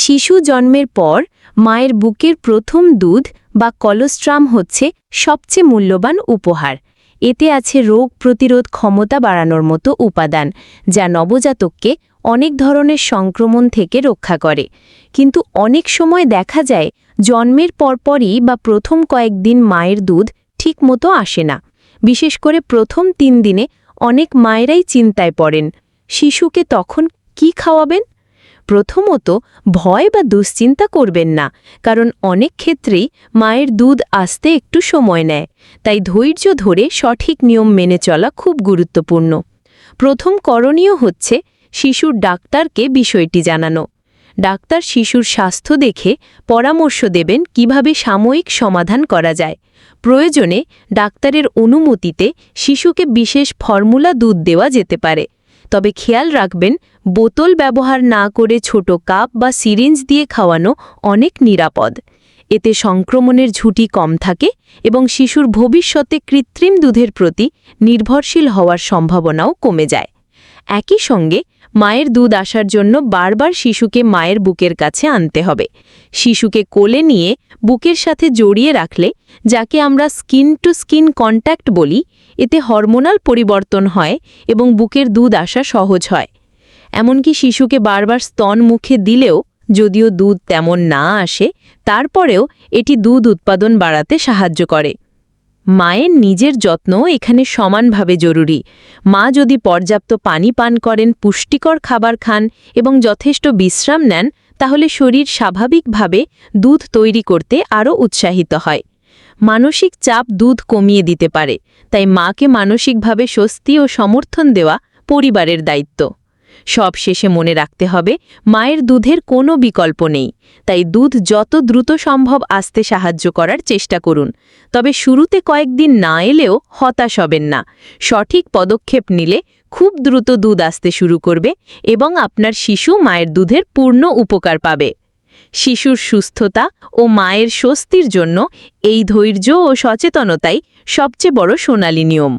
শিশু জন্মের পর মায়ের বুকের প্রথম দুধ বা কলোস্ট্রাম হচ্ছে সবচেয়ে মূল্যবান উপহার। এতে আছে রোগ প্রতিরোধ ক্ষমতা বাড়ানোর মতো উপাদান, যা নবজাতককে অনেক ধরনের সংক্রমণ থেকে রক্ষা করে। কিন্তু অনেক সময় দেখা যায়, জন্মের পরপরই বা প্রথম কয়েকদিন মায়ের দুধ ঠিকমতো আসে না। বিশেষ করে প্রথম তিন দিনে অনেক মায়েরাই চিন্তায় পড়েন, শিশুকে তখন কি খাওয়াবেন? প্রথমত ভয় বা দুশ্চিন্তা করবেন না, কারণ অনেক ক্ষেত্রেই মায়ের দুধ আসতে একটু সময় নেয়। তাই ধৈর্য ধরে সঠিক নিয়ম মেনে চলা খুব গুরুত্বপূর্ণ। প্রথম করণীয় হচ্ছে শিশুর ডাক্তারকে বিষয়টি জানানো। ডাক্তার শিশুর স্বাস্থ্য দেখে পরামর্শ দেবেন কীভাবে সাময়িক সমাধান করা যায়। প্রয়োজনে ডাক্তারের অনুমতিতে শিশুকে বিশেষ ফর্মুলা দুধ দেওয়া যেতে পারে। তবে খেয়াল রাখবেন, বোতল ব্যবহার না করে ছোট কাপ বা সিরিঞ্জ দিয়ে খাওয়ানো অনেক নিরাপদ। এতে সংক্রমণের ঝুঁটি কম থাকে এবং শিশুর ভবিষ্যতে কৃত্রিম দুধের প্রতি নির্ভরশীল হওয়ার সম্ভাবনাও কমে যায়। একই সঙ্গে মায়ের দুধ আসার জন্য বারবার শিশুকে মায়ের বুকের কাছে আনতে হবে। শিশুকে কোলে নিয়ে বুকের সাথে জড়িয়ে রাখলে, যাকে আমরা স্কিন টু স্কিন কন্ট্যাক্ট বলি, এতে হরমোনাল পরিবর্তন হয় এবং বুকের দুধ আসা সহজ হয়। এমনকি শিশুকে বারবার স্তন মুখে দিলেও যদিও দুধ তেমন না আসে, তারপরেও এটি দুধ উৎপাদন বাড়াতে সাহায্য করে। মায়ের নিজের যত্ন এখানে সমানভাবে জরুরি। মা যদি পর্যাপ্ত পানি পান করেন, পুষ্টিকর খাবার খান এবং যথেষ্ট বিশ্রাম নেন, তাহলে শরীর স্বাভাবিকভাবে দুধ তৈরি করতে আরও উৎসাহিত হয়। মানসিক চাপ দুধ কমিয়ে দিতে পারে, তাই মাকে মানসিকভাবে স্বস্তি ও সমর্থন দেওয়া পরিবারের দায়িত্ব। সব শেষে মনে রাখতে হবে, মায়ের দুধের কোনো বিকল্প নেই। তাই দুধ যত দ্রুত সম্ভব আসতে সাহায্য করার চেষ্টা করুন। তবে শুরুতে কয়েকদিন না এলেও হতাশ হবেন না। সঠিক পদক্ষেপ নিলে খুব দ্রুত দুধ আসতে শুরু করবে এবং আপনার শিশু মায়ের দুধের পূর্ণ উপকার পাবে। শিশুর সুস্থতা ও মায়ের স্বস্তির জন্য এই ধৈর্য ও সচেতনতাই সবচেয়ে বড় সোনালী নিয়ম।